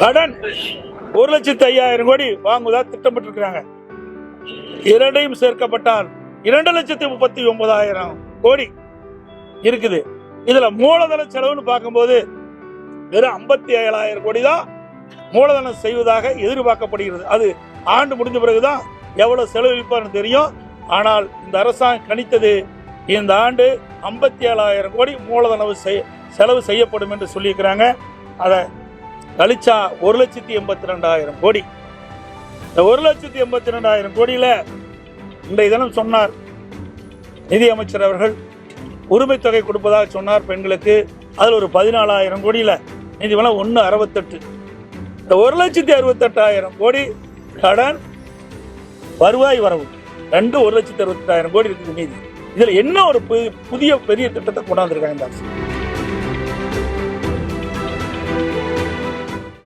கடன் ஒரு லட்சத்தி ஐயாயிரம் கோடி வாங்குவதா திட்டமிட்டிருக்கிறாங்க. இரண்டையும் சேர்க்கப்பட்டால் இரண்டு லட்சத்தி முப்பத்தி ஒன்பதாயிரம் கோடி இருக்குது. இதுல மூலதன செலவுன்னு பார்க்கும்போது வெறும் ஐம்பத்தி ஏழாயிரம் கோடி தான் மூலதனம் செய்வதாக எதிர்பார்க்கப்படுகிறது. அது ஆண்டு முடிந்த பிறகுதான் எவ்வளவு செலவழிப்பார்னு தெரியும். ஆனால் இந்த அரசாங்கம் கணித்தது இந்த ஆண்டு ஐம்பத்தி ஏழாயிரம் கோடி மூலதனவு செய் செலவு செய்யப்படும் என்று சொல்லியிருக்கிறாங்க. அதை கழிச்சா ஒரு லட்சத்தி எண்பத்தி ரெண்டாயிரம் கோடி. இந்த ஒரு லட்சத்தி எண்பத்தி ரெண்டாயிரம் கோடியில் இன்றைய தினம் சொன்னார். நிதி அமைச்சர் அவர்கள் உரிமை தொகை கொடுப்பதாக சொன்னார் பெண்களுக்கு. அதில் ஒரு பதினாலாயிரம் கோடியில் நிதி ஒன்று அறுபத்தெட்டு. இந்த ஒரு லட்சத்தி அறுபத்தெட்டாயிரம் கோடி கடன் வருவாய் வரவு. ரெண்டு ஒரு லட்சத்தி அறுபத்தெட்டாயிரம் கோடி இருக்குது மீதி. இதில் என்ன ஒரு புதிய பெரிய திட்டத்தை கொண்டாந்துருக்காங்க இந்த அரசு?